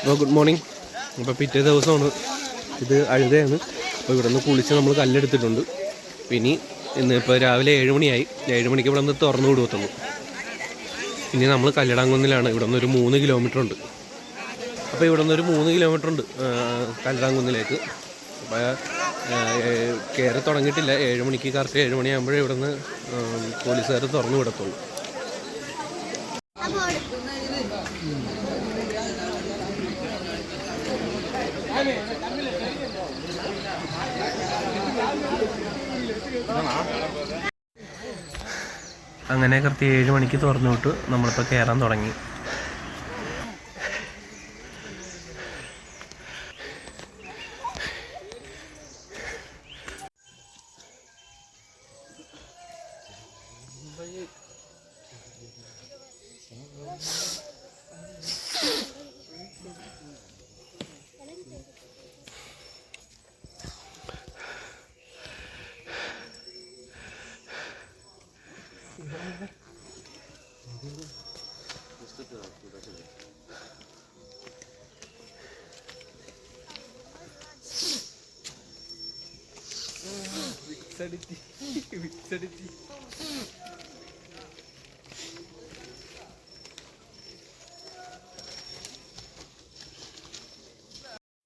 അപ്പോൾ good morning അപ്പോൾ പിറ്റേ ദിവസമാണ്. ഇത് അഴുതയാണ്. അപ്പോൾ ഇവിടെ നിന്ന് കുളിച്ച് നമ്മൾ കല്ലെടുത്തിട്ടുണ്ട്. ഇനി ഇന്ന് ഇപ്പോൾ രാവിലെ ഏഴ് മണിയായി. ഏഴ് മണിക്ക് ഇവിടെ നിന്ന് തുറന്നു കൊടുത്തുള്ളൂ ഇനി നമ്മൾ കല്ലടാങ്കുന്നിലാണ്. ഇവിടെ നിന്ന് ഒരു മൂന്ന് കിലോമീറ്റർ ഉണ്ട്. അപ്പോൾ ഇവിടെ നിന്ന് ഒരു മൂന്ന് കിലോമീറ്റർ ഉണ്ട് കല്ലടാങ്കുന്നിലേക്ക്. അപ്പോൾ കയറി തുടങ്ങിയിട്ടില്ല. ഏഴ് മണിക്ക് കറക്റ്റ് ഏഴ് മണിയാകുമ്പോഴേ ഇവിടെ നിന്ന് പോലീസുകാർ തുറന്നു വിടത്തുള്ളൂ. അങ്ങനെ കൃത്യം ഏഴ് മണിക്ക് തുറന്നു വിട്ടു നമ്മളിപ്പോൾ കയറാൻ തുടങ്ങി.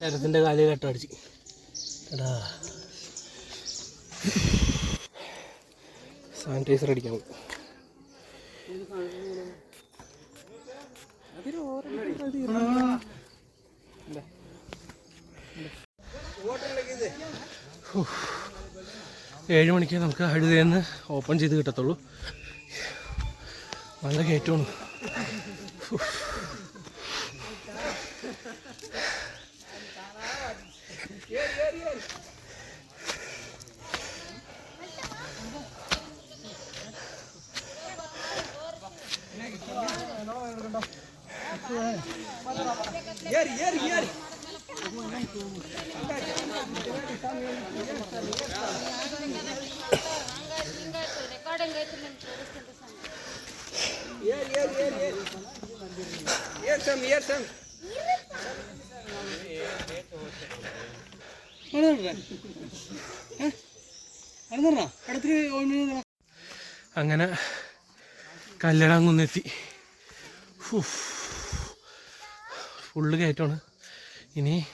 ശരത്തിന്റെ കാലിൽ കെട്ടടിച്ച് എടാ സാനിറ്റൈസർ അടിക്കാൻ പോയി. ഏഴ് മണിക്ക് നമുക്ക് അഴുതേന്ന് ഓപ്പൺ ചെയ്ത് കിട്ടത്തുള്ളൂ. നല്ല കയറ്റമാണ് ഉഫ്. അങ്ങനെ കല്ലടാങ്കുന്നെത്തി ഫുള്ള് കയറ്റമാണ്. ഇനി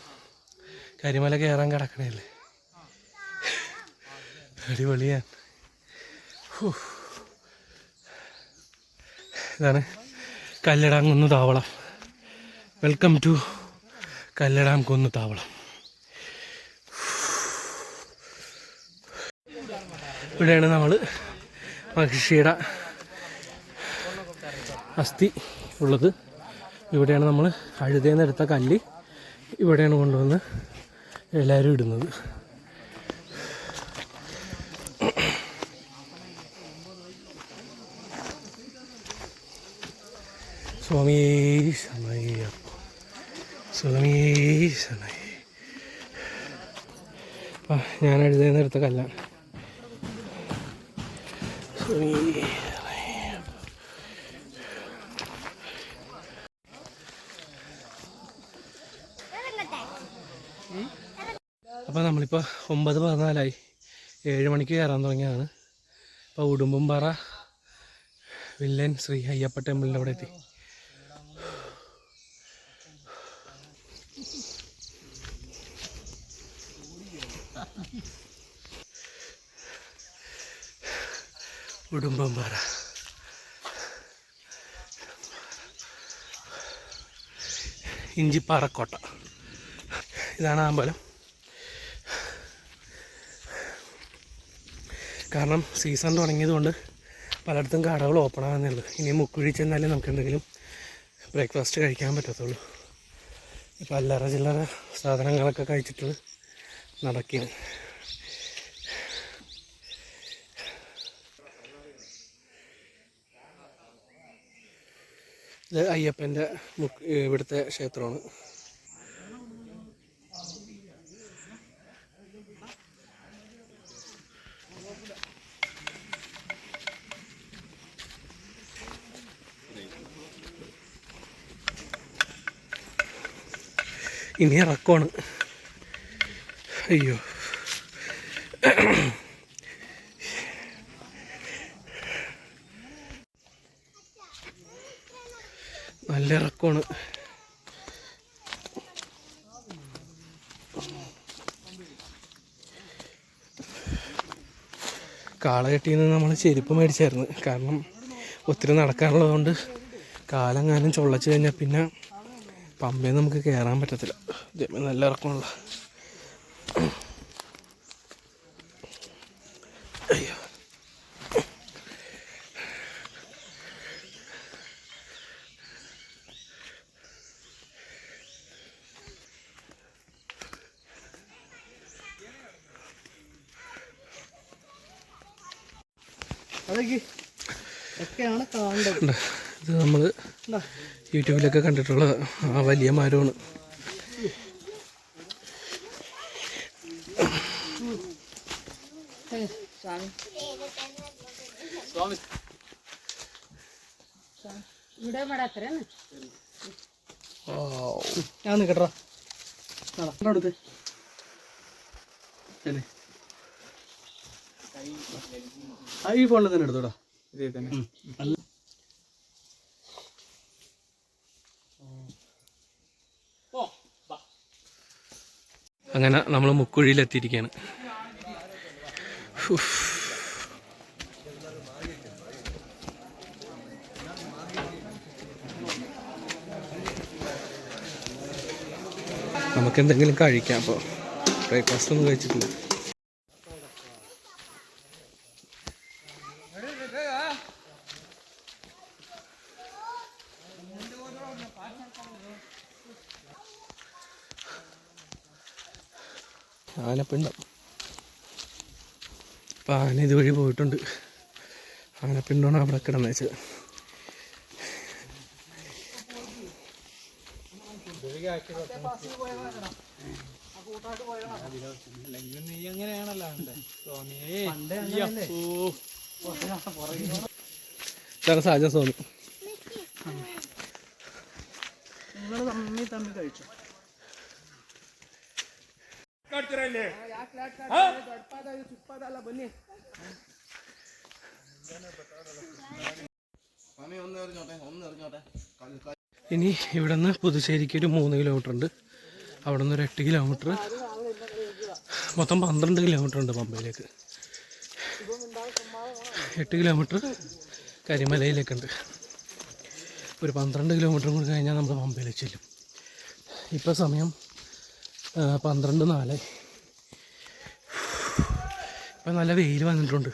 കരിമല കയറാൻ കിടക്കണല്ലേ അടിപൊളിയാണ്. ഹൂ. ഇതാണ് കല്ലടാങ്കുന്ന് താവളം. വെൽക്കം ടു കല്ലടാം കൊന്ന് താവളം ഇവിടെയാണ് നമ്മൾ മഹിഷിയുടെ അസ്ഥി ഉള്ളത്. ഇവിടെയാണ് നമ്മൾ അഴുതേന്ന് എടുത്ത കല്ല് ഇവിടെയാണ് കൊണ്ടുവന്ന് എല്ലാവരും ഇടുന്നത്. സ്വാമി സമയപ്പ സ്വാമി സമയ ഞാൻ എഴുതുന്ന എടുത്ത കല്ലാണ്. സ്വാമി അപ്പോൾ നമ്മളിപ്പോൾ ഒമ്പത് പതിനാലായി. ഏഴ് മണിക്ക് കയറാൻ തുടങ്ങിയതാണ്. അപ്പോൾ ഉടുമ്പുംപാറ വില്ലൻ ശ്രീ അയ്യപ്പ ടെമ്പിളിന്റെ അവിടെ എത്തി. ഉടുമ്പംപാറ ഇഞ്ചിപ്പാറക്കോട്ട. ഇതാണ് അമ്പലം. കാരണം സീസൺ തുടങ്ങിയതുകൊണ്ട് പലയിടത്തും കടകൾ ഓപ്പൺ ആകുന്നുള്ളൂ ഇനി മുക്കുഴി ചെന്നാലേ നമുക്ക് എന്തെങ്കിലും ബ്രേക്ക്ഫാസ്റ്റ് കഴിക്കാൻ പറ്റത്തുള്ളൂ. ഇപ്പോൾ അല്ലറ ചില്ലറ സാധനങ്ങളൊക്കെ കഴിച്ചിട്ട് നടക്കുകയാണ്. ഇത് അയ്യപ്പന്റെ ഇവിടുത്തെ ക്ഷേത്രമാണ്. ഇനി ഇറക്കമാണ് അയ്യോ. കാള കാളകെട്ടിയിൽ നിന്ന് നമ്മൾ ചെരുപ്പ് മേടിച്ചായിരുന്നു. കാരണം ഒത്തിരി നടക്കാനുള്ളതുകൊണ്ട് കാലം കാലം ചൊള്ളച്ച് കഴിഞ്ഞാൽ പിന്നെ പമ്പയിൽ നമുക്ക് കയറാൻ പറ്റത്തില്ല. നല്ല ഇറക്കമുള്ള അതൊക്കെ ഒക്കെയാണ് ഇത് നമ്മൾ യൂട്യൂബിലൊക്കെ കണ്ടിട്ടുള്ള ആ വലിയ മരമാണ്. ഞാൻ കേട്ടോ അടുത്ത് ശരി. ഈ ഫോണിൽ തന്നെ എടുത്തോടാ. ഇതേ തന്നെ. അങ്ങനെ നമ്മൾ മുക്കുഴിയിലെത്തിയിരിക്കുകയാണ്. നമുക്ക് എന്തെങ്കിലും കഴിക്കാം അപ്പോൾ ബ്രേക്ക്ഫാസ്റ്റ് ഒന്നും കഴിച്ചിട്ടില്ല. ആനപ്പിണ്ടം. അപ്പം ആന ഇതുവഴി പോയിട്ടുണ്ട്. ആനപ്പിണ്ടമാണ് അവിടെ കിടന്ന് വെച്ചത്. ഇതാണ് സാജൻ സ്വാമി. നിങ്ങൾ തമ്മി തമ്മി കഴിച്ചു? ഇനി ഇവിടെ നിന്ന് പുതുശ്ശേരിക്ക് ഒരു മൂന്ന് കിലോമീറ്റർ ഉണ്ട്. അവിടെ നിന്ന് ഒരു എട്ട് കിലോമീറ്റർ മൊത്തം പന്ത്രണ്ട് കിലോമീറ്റർ ഉണ്ട് പമ്പയിലേക്ക്. എട്ട് കിലോമീറ്റർ കരിമലയിലേക്കുണ്ട് ഒരു പന്ത്രണ്ട് കിലോമീറ്റർ കൂടി കഴിഞ്ഞാൽ നമ്മൾ പമ്പയിലേക്ക് ചെല്ലും. ഇപ്പോൾ സമയം പന്ത്രണ്ട് നാല്. ഇപ്പം നല്ല വെയിൽ വന്നിട്ടുണ്ട്.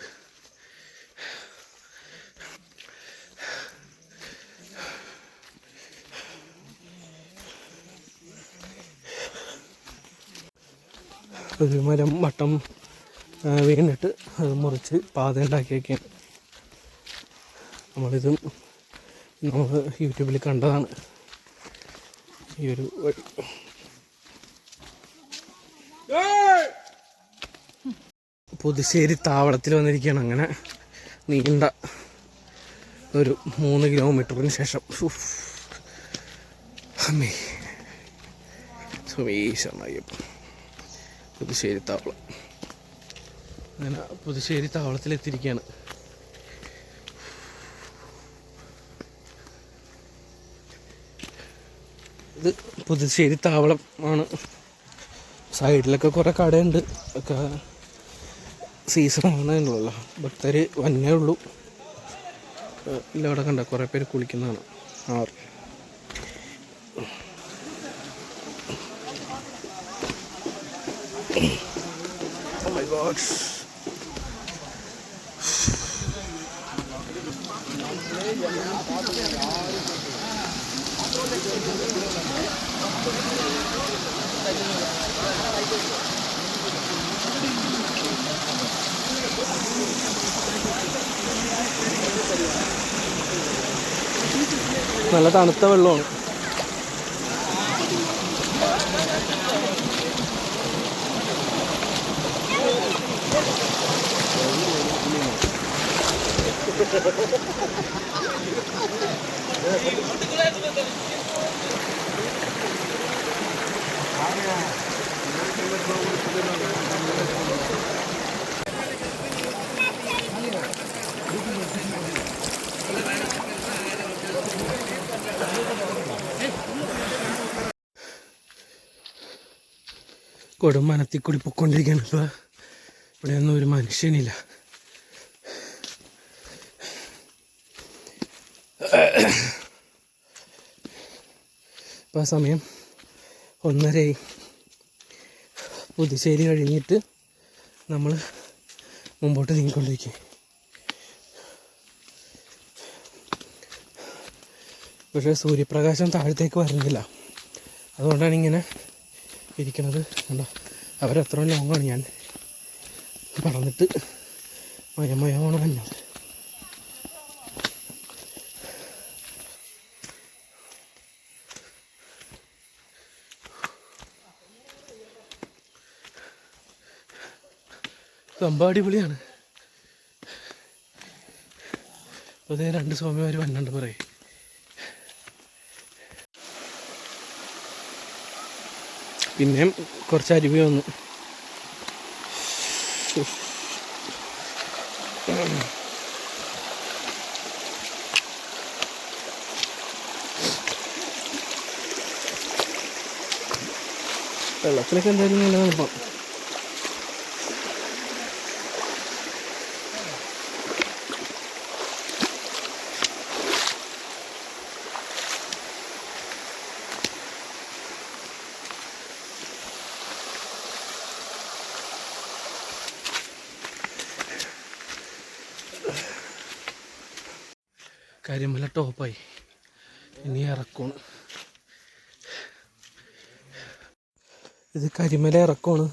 ഒരു മരം വട്ടം വീണിട്ട് അത് മുറിച്ച് പാത ഉണ്ടാക്കിയൊക്കെയാണ് നമ്മളിത് നമ്മൾ യൂട്യൂബിൽ കണ്ടതാണ്. ഈ ഒരു വഴി. പുതുശ്ശേരി താവളത്തിൽ വന്നിരിക്കുകയാണ്. അങ്ങനെ നീണ്ട ഒരു മൂന്ന് കിലോമീറ്ററിന് ശേഷം. അമ്മേ. സുമേശമായും പുതുശ്ശേരി താവളം. അങ്ങനെ പുതുശ്ശേരി താവളത്തിൽ താവളത്തിലെത്തിയിരിക്കുകയാണ് ഇത് പുതുശ്ശേരി താവളം ആണ്. സൈഡിലൊക്കെ കുറേ കടയുണ്ട്. ഒക്കെ സീസൺ ആണല്ലോ ഭക്തർ വന്നേ ഉള്ളൂ. ഇല്ല കണ്ട കുറേ പേര് കുളിക്കുന്നതാണ്. ആറ്. Thank my നല്ല തണുത്ത വെള്ളമാണ്. കൂടി പൊയ്ക്കൊണ്ടിരിക്കുകയാണ് ഇപ്പോൾ ഇവിടെയൊന്നും ഒരു മനുഷ്യനില്ല. ഇപ്പോൾ സമയം ഒന്നരയായി. പുതുശ്ശേരി കഴിഞ്ഞിട്ട് നമ്മൾ മുമ്പോട്ട് നീങ്ങിക്കൊണ്ടിരിക്കുക പക്ഷേ സൂര്യപ്രകാശം താഴത്തേക്ക് വരുന്നില്ല അതുകൊണ്ടാണ് ഇങ്ങനെ ഇരിക്കണത് കണ്ടോ? അവരത്ര ലോങ്ങാണ് ഞാൻ പറന്നിട്ട് മയമയമാണ് മഞ്ഞത് സംഭവം അടിപൊളിയാണ്? അതേ രണ്ട് സ്വാമിമാർ വന്നുണ്ട് പറയും. പിന്നെയും കുറച്ച് അരുവി വന്നു. വെള്ളത്തിലൊക്കെ എന്തായാലും നല്ല തണുപ്പം കരിമല ടോപ്പായി. ഇനി ഇറക്കമാണ് ഇത് കരിമല ഇറക്കമാണ്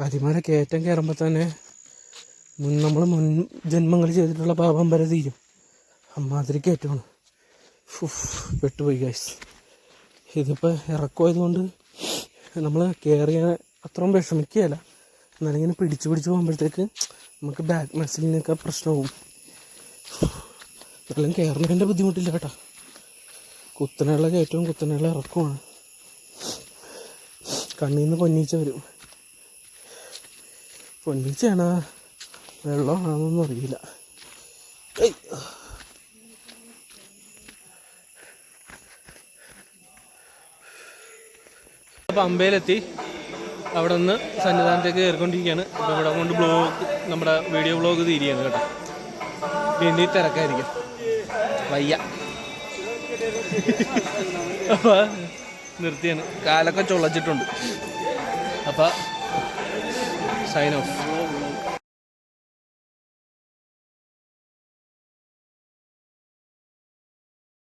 കരിമല കയറ്റം കയറുമ്പോൾ തന്നെ മുൻ നമ്മൾ മുൻ ജന്മങ്ങൾ ചെയ്തിട്ടുള്ള പാപം വരെ തീരും. അമ്മാതിരി കയറ്റമാണ്. പെട്ടുപോയി ഗൈസ് ഇതിപ്പോൾ ഇറക്കമായതുകൊണ്ട് നമ്മൾ കയറിയ അത്രയും വിഷമിക്കുകയല്ല. എന്നാലിങ്ങനെ പിടിച്ച് പിടിച്ച് പോകുമ്പോഴത്തേക്ക് നമുക്ക് ബാക്ക് മസിലിനൊക്കെ പ്രശ്നമാവും. എല്ലാം കയറുന്നതിന്റെ ബുദ്ധിമുട്ടില്ല കേട്ടോ. കുത്തനെയുള്ള കയറ്റവും കുത്തനെയുള്ള ഇറക്കമാണ് കണ്ണിൽ നിന്ന് പൊന്നീച്ച വരും. പൊന്നീച്ചയാണ്? വെള്ളമാണെന്നൊന്നും അറിയില്ല. പമ്പയിലെത്തി അവിടെ നിന്ന് സന്നിധാനത്തേക്ക് കയറിക്കൊണ്ടിരിക്കുകയാണ്. അപ്പോൾ ഇവിടെ കൊണ്ട് ബ്ലോഗ് നമ്മുടെ വീഡിയോ ബ്ലോഗ് തീരുകയാണ് കേട്ടോ. ഇനി തിരക്കായിരിക്കും. വയ്യ. അപ്പോൾ നിർത്തിയാണ്. കാലൊക്കെ ചുളച്ചിട്ടുണ്ട്. അപ്പോൾ സൈൻ ഓഫ്